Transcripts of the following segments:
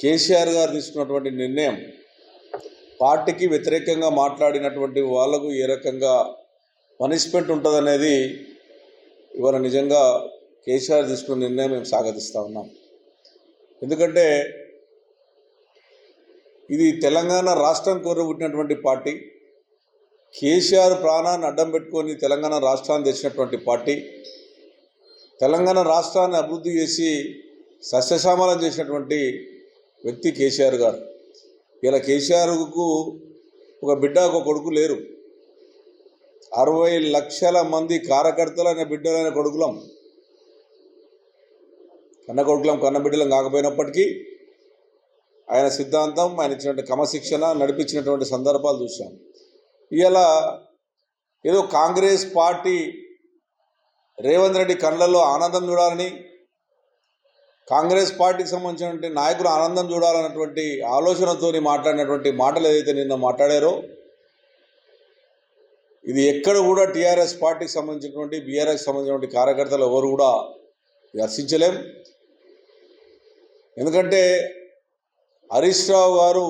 కేసీఆర్ గారు తీసుకున్నటువంటి నిర్ణయం పార్టీకి వ్యతిరేకంగా మాట్లాడినటువంటి వాళ్ళకు ఏ రకంగా పనిష్మెంట్ ఉంటుందనేది ఇవాళ నిజంగా కేసీఆర్ తీసుకున్న నిర్ణయం మేము స్వాగతిస్తూ ఉన్నాం. ఎందుకంటే ఇది తెలంగాణ రాష్ట్రం కోరబుట్టినటువంటి పార్టీ కేసీఆర్ ప్రాణాన్ని అడ్డం పెట్టుకొని తెలంగాణ రాష్ట్రాన్ని తెచ్చినటువంటి పార్టీ తెలంగాణ రాష్ట్రాన్ని అభివృద్ధి చేసి సస్యశ్యామలం చేసినటువంటి వ్యక్తి కేసీఆర్ గారు. ఇలా కేసీఆర్కు ఒక బిడ్డ ఒక కొడుకు లేరు. అరవై లక్షల మంది కార్యకర్తలైన బిడ్డలైన కొడుకులం. కన్న కొడుకులం కన్న బిడ్డలం కాకపోయినప్పటికీ ఆయన సిద్ధాంతం ఆయన ఇచ్చినటువంటి క్రమశిక్షణ నడిపించినటువంటి సందర్భాలు చూశాం. ఇలా ఏదో కాంగ్రెస్ పార్టీ రేవంత్ రెడ్డి కళ్ళల్లో ఆనందం చూడాలని కాంగ్రెస్ పార్టీకి సంబంధించినటువంటి నాయకులు ఆనందం చూడాలన్నటువంటి ఆలోచనతో మాట్లాడినటువంటి మాటలు ఏదైతే నిన్న మాట్లాడారో ఇది ఎక్కడ కూడా టీఆర్ఎస్ పార్టీకి సంబంధించినటువంటి బీఆర్ఎస్ సంబంధించినటువంటి కార్యకర్తలు ఎవరు కూడా దర్శించలేం. ఎందుకంటే హరీష్ రావు గారు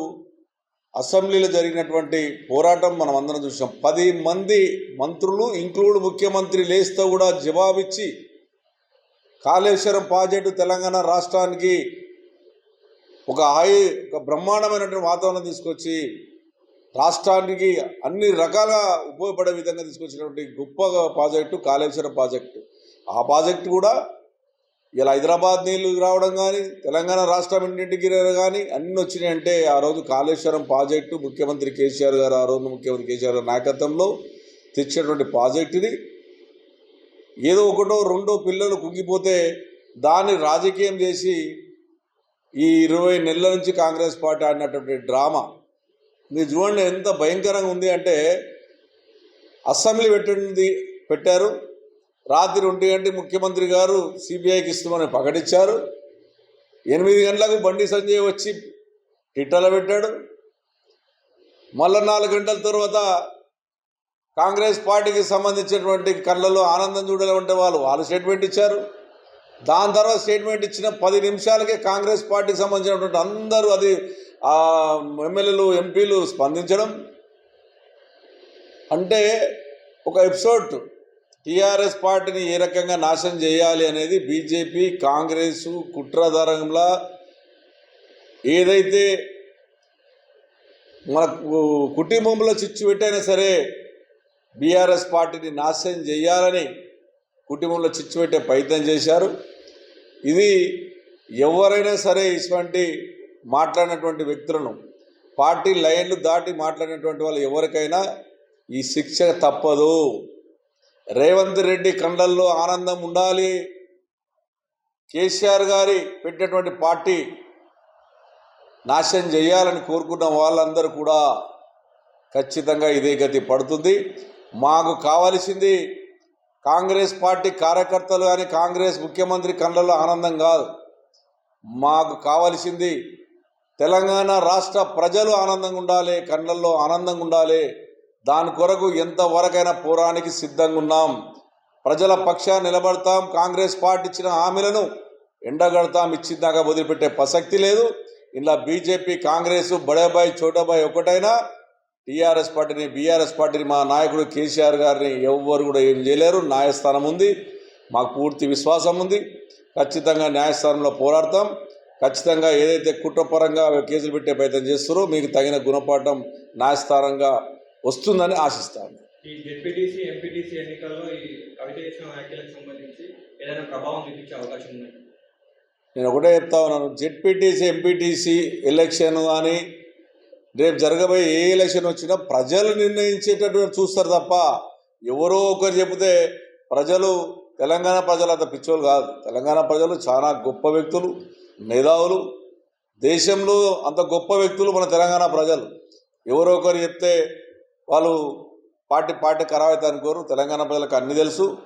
అసెంబ్లీలో జరిగినటువంటి పోరాటం మనం అందరం చూసాం. పది మంది మంత్రులు ఇంక్లూడ్ ముఖ్యమంత్రి లేస్తే కూడా జవాబిచ్చి కాళేశ్వరం ప్రాజెక్టు తెలంగాణ రాష్ట్రానికి ఒక హై ఒక బ్రహ్మాండమైనటువంటి వాతావరణం తీసుకొచ్చి రాష్ట్రానికి అన్ని రకాల ఉపయోగపడే విధంగా తీసుకొచ్చినటువంటి గొప్ప ప్రాజెక్టు కాళేశ్వరం ప్రాజెక్టు. ఆ ప్రాజెక్టు కూడా ఇలా హైదరాబాద్ నీళ్ళు రావడం కానీ తెలంగాణ రాష్ట్రం ఇంటింటికి కానీ అన్ని వచ్చినాయి అంటే ఆ రోజు కాళేశ్వరం ప్రాజెక్టు ముఖ్యమంత్రి కేసీఆర్ గారు ఆ రోజు ముఖ్యమంత్రి కేసీఆర్ గారి నాయకత్వంలో తెచ్చినటువంటి ప్రాజెక్టుని ఏదో ఒకటో రెండో పిల్లలు కుంగిపోతే దాన్ని రాజకీయం చేసి ఈ ఇరవై నెలల నుంచి కాంగ్రెస్ పార్టీ ఆడినటువంటి డ్రామా. మీరు చూడండి ఎంత భయంకరంగా ఉంది అంటే అసెంబ్లీ పెట్టింది పెట్టారు. రాత్రి ఒంటి గంటకి ముఖ్యమంత్రి గారు సిబిఐకి ఇస్తామని ప్రకటించారు ఎనిమిది గంటలకు బండి సంజయ్ వచ్చి ట్విట్టర్లో పెట్టాడు. మళ్ళా నాలుగు గంటల తర్వాత కాంగ్రెస్ పార్టీకి సంబంధించినటువంటి కళ్ళలో ఆనందం చూడాలంటే వాళ్ళు వాళ్ళు స్టేట్మెంట్ ఇచ్చారు. దాని తర్వాత స్టేట్మెంట్ ఇచ్చిన పది నిమిషాలకే కాంగ్రెస్ పార్టీకి సంబంధించినటువంటి అందరూ అది ఆ ఎమ్మెల్యేలు ఎంపీలు స్పందించడం. అంటే ఒక ఎపిసోడ్ టీఆర్ఎస్ పార్టీని ఏ రకంగా నాశనం చేయాలి అనేది బీజేపీ కాంగ్రెస్ కుట్రధారంలా ఏదైతే మన కుటుంబంలో చిచ్చు పెట్టైనా సరే బీఆర్ఎస్ పార్టీని నాశనం చేయాలని కుటుంబంలో చిచ్చు పెట్టే ప్రయత్నం చేశారు. ఇది ఎవరైనా సరే ఇటువంటి మాట్లాడినటువంటి వ్యక్తులను పార్టీ లైన్లు దాటి మాట్లాడినటువంటి వాళ్ళు ఎవరికైనా ఈ శిక్ష తప్పదు. రేవంత్ రెడ్డి కండల్లో ఆనందం ఉండాలి. కేసీఆర్ గారి పెట్టినటువంటి పార్టీ నాశనం చేయాలని కోరుకున్న వాళ్ళందరూ కూడా ఖచ్చితంగా ఇదే గతి పడుతుంది. మాకు కావలసింది కాంగ్రెస్ పార్టీ కార్యకర్తలు కానీ కాంగ్రెస్ ముఖ్యమంత్రి కళ్ళల్లో ఆనందం కాదు. మాకు కావలసింది తెలంగాణ రాష్ట్ర ప్రజలు ఆనందంగా ఉండాలి కళ్ళల్లో ఆనందంగా ఉండాలి. దాని కొరకు ఎంతవరకైనా పోరానికి సిద్ధంగా ఉన్నాం. ప్రజల పక్షాన్ని నిలబడతాం. కాంగ్రెస్ పార్టీ ఇచ్చిన హామీలను ఎండగడతాం. ఇచ్చిందాకా వదిలిపెట్టే ప్రసక్తి లేదు. ఇలా బీజేపీ కాంగ్రెస్ బడేబాయ్ చోటబాయ్ ఒకటైనా టీఆర్ఎస్ పార్టీని బీఆర్ఎస్ పార్టీని మా నాయకుడు కేసీఆర్ గారిని ఎవ్వరు కూడా ఏం చేయలేరు. న్యాయస్థానం ఉంది. మాకు పూర్తి విశ్వాసం ఉంది. ఖచ్చితంగా న్యాయస్థానంలో పోరాడతాం. ఖచ్చితంగా ఏదైతే కుట్రపరంగా కేసులు పెట్టే ప్రయత్నం చేస్తారో మీకు తగిన గుణపాఠం న్యాయస్థానంగా వస్తుందని ఆశిస్తాను. ఈ జెడ్పీటీసీ ఎంపీటీసీ ఎన్నికల్లో ఈ కవిత చేసిన వ్యాఖ్యలకు సంబంధించి ఏదైనా ప్రభావం చూపించే అవకాశం ఉంది? నేను ఒకటే చెప్తా ఉన్నాను. జెడ్పీటీసీ ఎంపీటీసీ ఎలక్షన్ కానీ రేపు జరగబోయే ఏ ఎలక్షన్ వచ్చినా ప్రజలు నిర్ణయించేటటువంటి చూస్తారు తప్ప ఎవరో ఒకరు చెబితే ప్రజలు తెలంగాణ ప్రజలు అంత పిచ్చోళ్ళు కాదు. తెలంగాణ ప్రజలు చాలా గొప్ప వ్యక్తులు మేధావులు. దేశంలో అంత గొప్ప వ్యక్తులు మన తెలంగాణ ప్రజలు. ఎవరో ఒకరు చెప్తే వాళ్ళు పార్టీ పార్టీ ఖరాబ్ అవుతుంది అనుకోరు. తెలంగాణ ప్రజలకు అన్ని తెలుసు.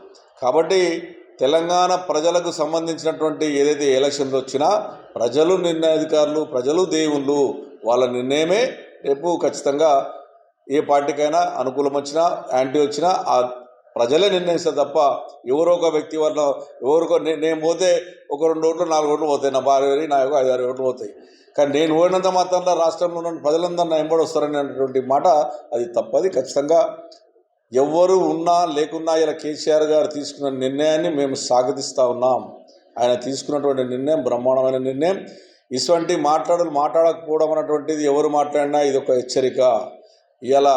కాబట్టి తెలంగాణ ప్రజలకు సంబంధించినటువంటి ఏదైతే ఎలక్షన్స్ వచ్చినా ప్రజలు నిర్ణయాధికారులు ప్రజలు దేవుళ్ళు. వాళ్ళ నిర్ణయమే రేపు ఖచ్చితంగా ఏ పార్టీకైనా అనుకూలం వచ్చినా యాంటీ వచ్చినా ఆ ప్రజలే నిర్ణయిస్తారు తప్ప ఎవరో ఒక వ్యక్తి వల్ల ఎవరికో నేను పోతే ఒక రెండు ఓట్లు నాలుగు ఓట్లు పోతాయి. నా భార్య నా యొక్క ఐదు ఆరు ఓట్లు పోతాయి. కానీ నేను ఓడినంత మాత్రంలో రాష్ట్రంలో ఉన్న ప్రజలందరూ నా ఎంబడి వస్తారనేటువంటి మాట అది తప్పది. ఖచ్చితంగా ఎవ్వరు ఉన్నా లేకున్నా ఇలా కేసీఆర్ గారు తీసుకున్న నిర్ణయాన్ని మేము స్వాగతిస్తూ ఉన్నాం. ఆయన తీసుకున్నటువంటి నిర్ణయం బ్రహ్మాండమైన నిర్ణయం. ఇటువంటి మాట్లాడలు మాట్లాడకపోవడం అన్నటువంటిది ఎవరు మాట్లాడినా ఇది ఒక హెచ్చరిక. ఇలా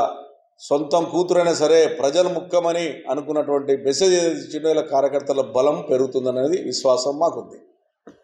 సొంతం కూతురైనా సరే ప్రజలు ముఖ్యమని అనుకున్నటువంటి మెసేజ్ ఏదైతే ఇచ్చిండో ఇలా కార్యకర్తల బలం పెరుగుతుందనేది విశ్వాసం మాకుంది.